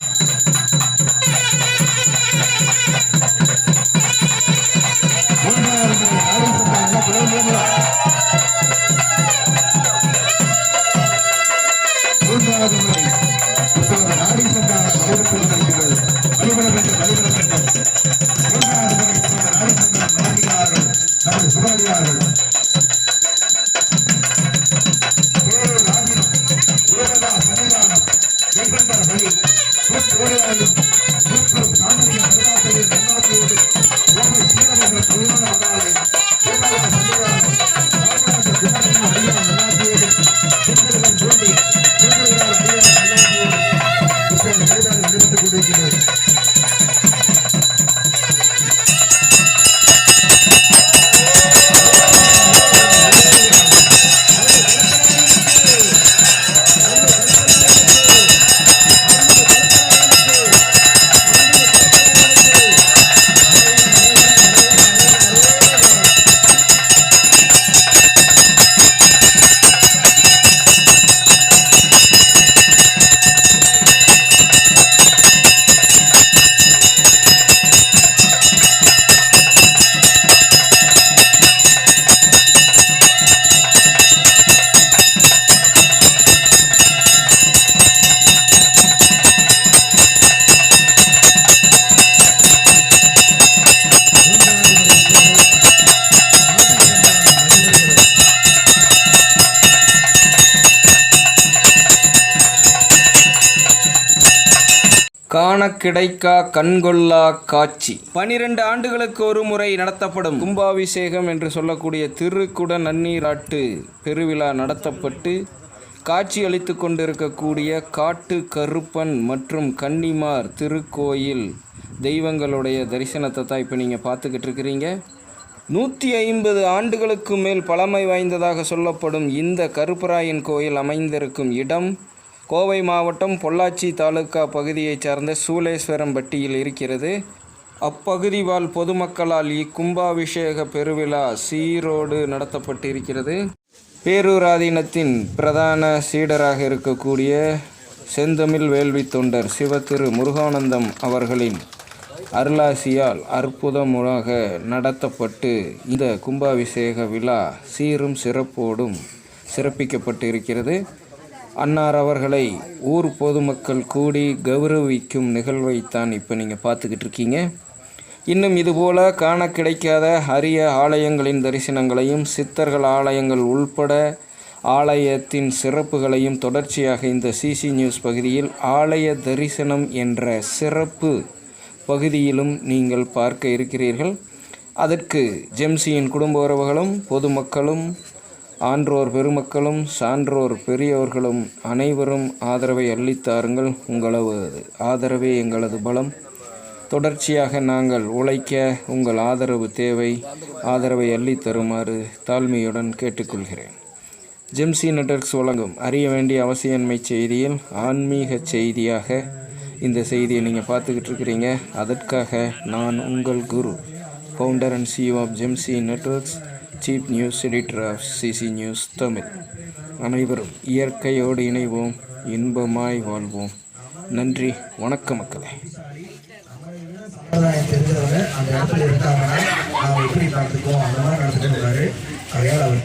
மூன்றாவது சுத்தோரையாயும் சுற்றும் காண கிடைக்கா கண்கொள்ளா காட்சி. பனிரெண்டு ஆண்டுகளுக்கு ஒரு முறை நடத்தப்படும் கும்பாபிஷேகம் என்று சொல்லக்கூடிய திருக்குட நன்னீராட்டு பெருவிழா நடத்தப்பட்டு காட்சி அளித்து கொண்டிருக்கக்கூடிய காட்டு கருப்பன் மற்றும் கன்னிமார் திருக்கோயில் தெய்வங்களுடைய தரிசனத்தை தான் இப்போ நீங்கள் பார்த்துக்கிட்டு இருக்கிறீங்க. நூற்றி ஐம்பது ஆண்டுகளுக்கு மேல் பழமை வாய்ந்ததாக சொல்லப்படும் இந்த கருப்பராயன் கோயில் அமைந்திருக்கும் இடம் கோவை மாவட்டம் பொள்ளாச்சி தாலுகா பகுதியைச் சார்ந்த சூளேஸ்வரம்பட்டியில் இருக்கிறது. அப்பகுதி வாழ் பொதுமக்களால் இக்கும்பாபிஷேக பெருவிழா சீரோடு நடத்தப்பட்டிருக்கிறது. பேரூராதீனத்தின் பிரதான சீடராக இருக்கக்கூடிய செந்தமிழ் வேள்வி தொண்டர் சிவத்திரு முருகானந்தம் அவர்களின் அருளாசியால் அற்புதமாக நடத்தப்பட்டு இந்த கும்பாபிஷேக விழா சீரும் சிறப்போடும் சிறப்பிக்கப்பட்டு இருக்கிறது அன்னார் அவர்களை ஊர் பொதுமக்கள் கூடி கௌரவிக்கும் நிகழ்வை தான் இப்போ நீங்கள் பார்த்துக்கிட்டு இருக்கீங்க. இன்னும் இதுபோல காண கிடைக்காத அரிய ஆலயங்களின் தரிசனங்களையும் சித்தர்கள் ஆலயங்கள் உள்பட ஆலயத்தின் சிறப்புகளையும் தொடர்ச்சியாக இந்த சிசி நியூஸ் பகுதியில் ஆலய தரிசனம் என்ற சிறப்பு பகுதியிலும் நீங்கள் பார்க்க இருக்கிறீர்கள். அதற்கு ஜெம்சியின் குடும்ப உறவுகளும் பொதுமக்களும் ஆன்றோர் பெருமக்களும் சான்றோர் பெரியவர்களும் அனைவரும் ஆதரவை அள்ளித்தாருங்கள் உங்களது ஆதரவே எங்களது பலம். தொடர்ச்சியாக நாங்கள் உழைக்க உங்கள் ஆதரவு தேவை. ஆதரவை அள்ளித் தருமாறு தாழ்மையுடன் கேட்டுக்கொள்கிறேன். ஜெம்சி நெட்வொர்க்ஸ் வழங்கும் அறிய வேண்டிய அவசியன்மை செய்தியில் ஆன்மீக செய்தியாக இந்த செய்தியை நீங்கள் பார்த்துக்கிட்டு இருக்கிறீங்க. அதற்காக நான் உங்கள் Guru founder and CEO of ஜெம்சி networks chief news editor of CC news Tamil. அனைவரும் இயற்கையோடு இணைவோம் இன்பமாய் வாழ்வோம். நன்றி வணக்க மக்களே. தெரிஞ்சவங்க அந்த இடத்துல இருக்காங்கன்னா நாம எப்படி நடந்துக்குவோம் அந்த மாதிரி நடந்துட்டு இருக்காரு. அதையால் அவர்